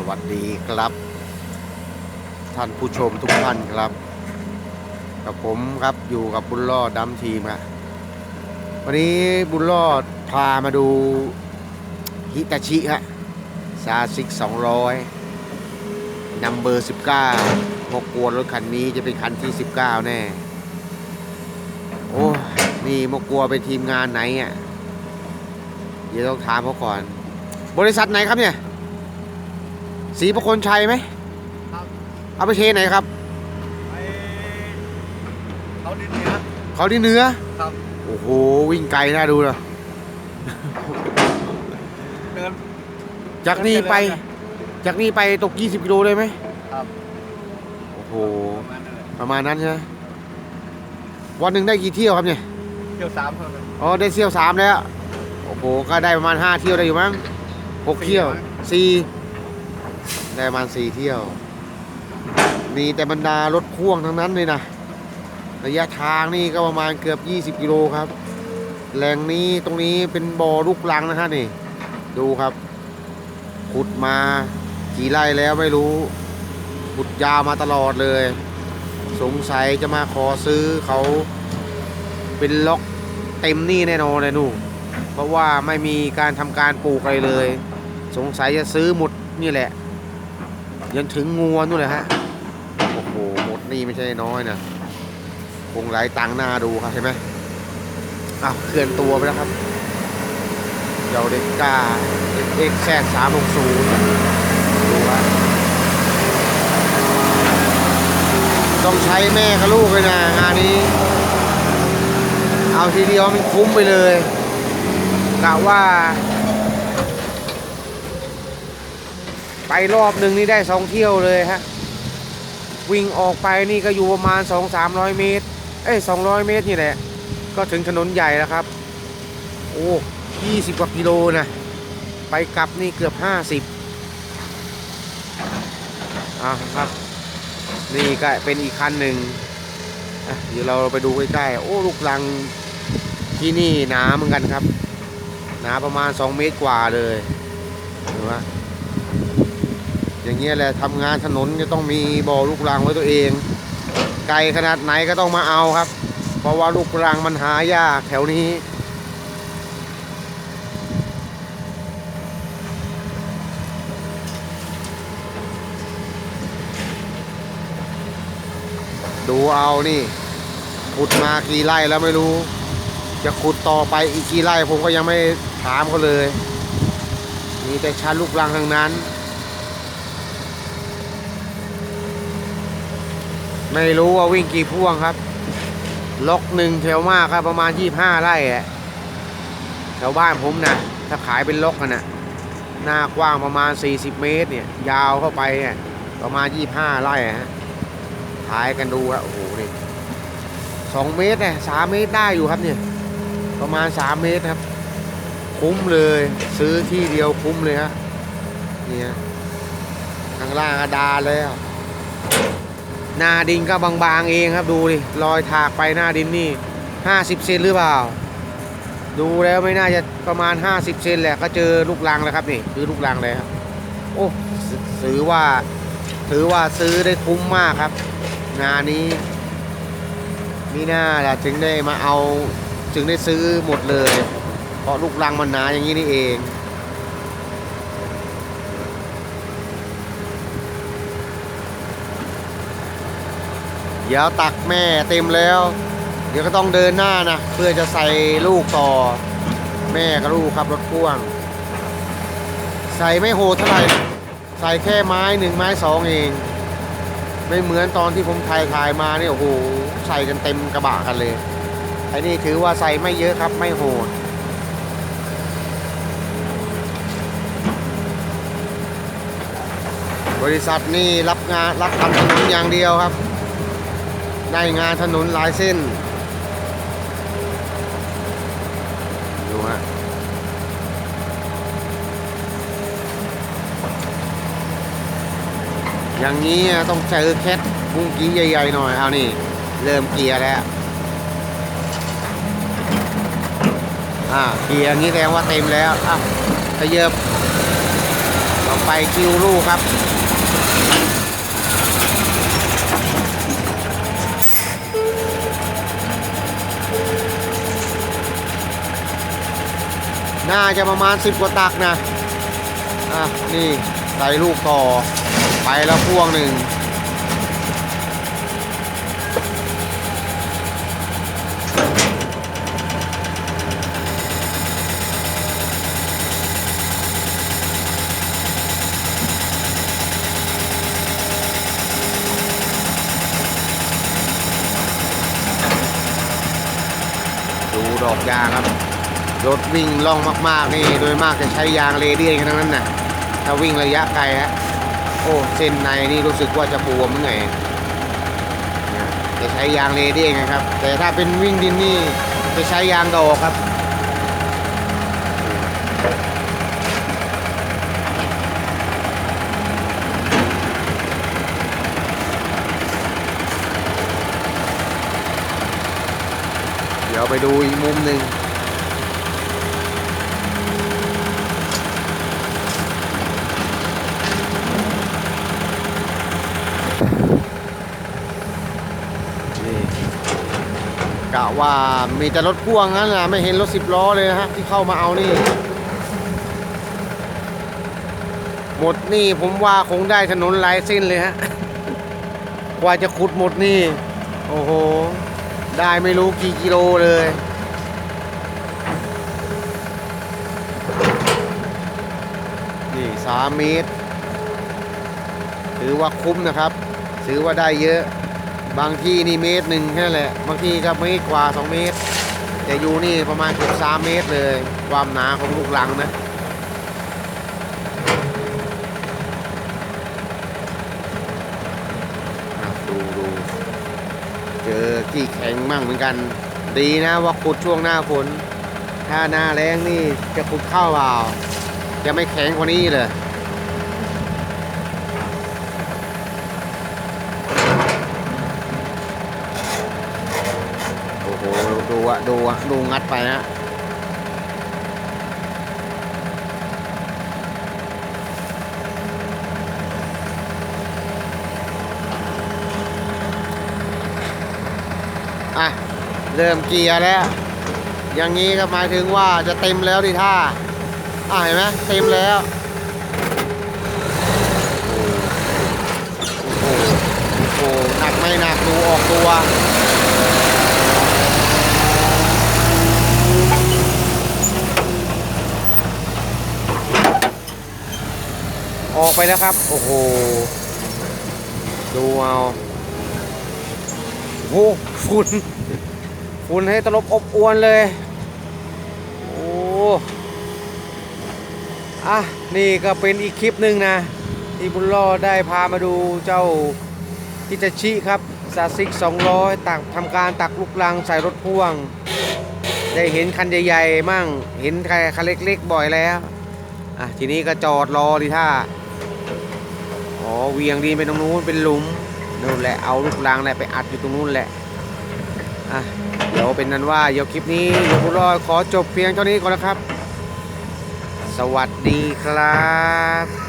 สวัสดีครับ ท่านผู้ชมทุกท่านครับกับผมครับอยู่กับบุญรอดดัมทีมครับวันนี้บุญรอดพามาดูฮิตาชิฮะซาซิก 200นัมเบอร์ 19มกวนรถคันนี้จะเป็นคันที่ 19 แน่ โอ้นี่มกลัวเป็นทีมงานไหนอะเดี๋ยวต้องถามเขาก่อน บริษัทไหนครับเนี่ย สีประคนชัยไหมครับ เอาไปเทไหนครับ ไปเขาดินเนี้ยเขาที่เนื้อ ครับ โอ้โห วิ่งไกลน่าดูเลยเดิน จากนี่ไป จากนี่ไปตก 20 กิโลได้ไหมครับ โอ้โห ประมาณนั้นเลยประมาณนั้นใช่ไหมวันหนึ่งได้กี่เที่ยวครับเนี่ย เที่ยวสามเท่านั้น อ๋อ ได้เที่ยวสามแล้ว โอ้โห ก็ได้ประมาณ 5 เที่ยวได้อยู่มั้งหกเที่ยวสี่ ได้ประมาณสี่เที่ยว มีแต่บรรดารถพ่วงทั้งนั้นเลยนะระยะทางนี่ก็ประมาณเกือบ 20 กิโลครับ แหล่งนี้ตรงนี้เป็นบ่อลูกลังนะฮะนี่ ดูครับ ขุดมากี่ไร่แล้วไม่รู้ ขุดยาวมาตลอดเลย สงสัยจะมาขอซื้อเขาเป็นล็อกเต็มนี่แน่นอนเลยนู่เพราะว่าไม่มีการทำการปลูกอะไรเลย สงสัยจะซื้อหมดนี่แหละ ยันถึงงวนู่นเลยฮะ โอ้โหหมดนี่ไม่ใช่น้อยนะคงหลายตังหน้าดูครับเห็นไหมอ้าวเคลื่อนตัวไปแล้วครับเจ้าเด็กกาเอ็กแซดสามหกศูนย์ดูฮะต้องใช้แม่กับลูกเลยนะงานนี้ เอาทีเดียวมันคุ้มไปเลยกะว่า ไปรอบหนึ่งนี่ได้สองเที่ยวเลยฮะ วิ่งออกไปนี่ก็อยู่ประมาณ2 3 0 0เมตร เอ้ย200เมตรนี่แหละ ก็ถึงถนนใหญ่แล้วครับ โอ้20กว่ากิโลนะ ไปกลับนี่เกือบ50อะครับ นี่ก็เป็นอีกคันหนึ่งเดี๋ยวเราไปดูใกล้ๆ โอ้ลูกลังที่นี่หนาเหมือนกันครับ หนาประมาณ 2 เมตรกว่าเลยเห็นไหม อย่างเงี้ยแหละทำงานถนนจะต้องมีบ่อลูกรังไว้ตัวเอง ไกลขนาดไหนก็ต้องมาเอาครับ เพราะว่าลูกรังมันหายากแถวนี้ดูเอานี่ ขุดมากี่ไร่แล้วไม่รู้ จะขุดต่อไปอีกกี่ไร่ผมก็ยังไม่ถามเขาเลย มีแต่ชั้นลูกรังทั้งนั้น ไม่รู้ว่าวิ่งกี่พ่วงครับ ล็อกหนึ่งแถวมากครับ ประมาณ25ไร่อะแถวบ้านผมนะถ้าขายเป็นล็อกกันนะหน้ากว้างประมาณ 40 เมตรเนี่ย ยาวเข้าไปเนี่ยประมาณ 25 ไร่ฮะขายกันดูครับโอ้โหนี่สองเมตรเนี่ยสามเมตรได้อยู่ครับเนี่ย ประมาณ 3 เมตรครับ คุ้มเลย ซื้อที่เดียวคุ้มเลยฮะเนี่ยข้างล่างอดาแล้ว หน้าดินก็บางๆเองครับดูดิรอยถากไปหน้าดินนี่50เซนหรือเปล่า ดูแล้วไม่น่าจะประมาณ50เซนแหละก็เจอลูกรังแล้วครับนี่คือลูกรังเลยครับโอ้ถือว่าถือว่าซื้อได้คุ้มมากครับ งานนี้มีหน้าละถึงได้มาเอาถึงได้ซื้อหมดเลย เพราะลูกรังมันหนาอย่างนี้นี่เอง เดี๋ยวตักแม่เต็มแล้ว เดี๋ยวก็ต้องเดินหน้านะเพื่อจะใส่ลูกต่อ แม่กับลูกครับรถพ่วง ใส่ไม่โหดเท่าไหร่ใส่แค่ไม้หนึ่งไม้สองเอง ไม่เหมือนตอนที่ผมถ่ายถ่ายมาเนี่ยโอ้โหใส่กันเต็มกระบะกันเลยไอ้นี่ถือว่าใส่ไม่เยอะครับไม่โหดบริษัทนี่รับงานรับทำถนนอย่างเดียวครับ ได้งานถนนหลายเส้น ดูฮะอย่างนี้ต้องเจอแคทบุ้งกี้ใหญ่ๆหน่อยเอานี่ เริ่มเกียร์แล้ว อ่า เกียร์อย่างนี้แสดงว่าเต็มแล้วอะขยับโอเคไปคิวลูกครับ น่าจะประมาณสิบกว่าตักนะ อะ นี่ใส่ลูกต่อ ไปแล้วพ่วงหนึ่ง ดูดอกยางครับ รถวิ่งล่องมากๆนี่โดยมากจะใช้ยางเรเดียนกันทั้งนั้นน่ะถ้าวิ่งระยะไกลฮะโอ้เส้นในนี่รู้สึกว่าจะบวมเมื่อไงเนี่ยจะใช้ยางเรเดียนนะครับ แต่ถ้าเป็นวิ่งดินนี่จะใช้ยางดอกครับเดี๋ยวไปดูอีกมุมหนึ่ง ว่ามีแต่รถพ่วงงั้นแหะไม่เห็นรถสิบล้อเลยนะฮะที่เข้ามาเอานี่ หมดนี่ผมว่าคงได้ถนนหลายเส้นเลยฮะกว่าจะขุดหมดนี่ โอ้โห ได้ไม่รู้กี่กิโลเลยนี่สามเมตร ถือว่าคุ้มนะครับ ถือว่าได้เยอะ บางที่นี่เมตรหนึ่งแค่นั้นแหละ บางที่ก็เมตรกว่า 2 เมตร แต่อยู่นี่ประมาณเกือบ3เมตรเลย ความหนาของลูกลังนะดูดูเจอที่แข็งมั่งเหมือนกัน ดีนะว่าขุดช่วงหน้าฝนถ้าหน้าแรงนี่จะขุดเข้าเปล่าจะไม่แข็งกว่านี้เลย โอ้โห ดูอะดูอะดูงัดไปนะอะ เริ่มเกียร์แล้ว อย่างนี้ก็หมายถึงว่าจะเต็มแล้วดิท่าอะเห็นไหมเต็มแล้วโอ้โหโอ้โหหนักไม่หนักดูออกตัว ออกไปแล้วครับ โอ้โห ดูเอาโอ้ฝุ่นฝุ่นให้ตลบอบอวนเลย โอ้อะนี่ก็เป็นอีกคลิปหนึ่งนะ ที่บุญรอดได้พามาดูเจ้าทิตาชิครับซาซิก 200 ตักทำการตักลูกลังใส่รถพ่วง ได้เห็นคันใหญ่ๆมั่ง เห็นคันเล็กๆบ่อยแล้ว อะ ทีนี้ก็จอดรอดีท่า อ๋อเวียงดินไปตรงนู้นเป็นหลุมนู่นแหละเอาลูกรางแหละไปอัดอยู่ตรงนู้นแหละอะเดี๋ยวเป็นนั้นว่าเดี๋ยวคลิปนี้เดี๋ยวบุญรอดขอจบเพียงเท่านี้ก่อนนะครับ สวัสดีครับ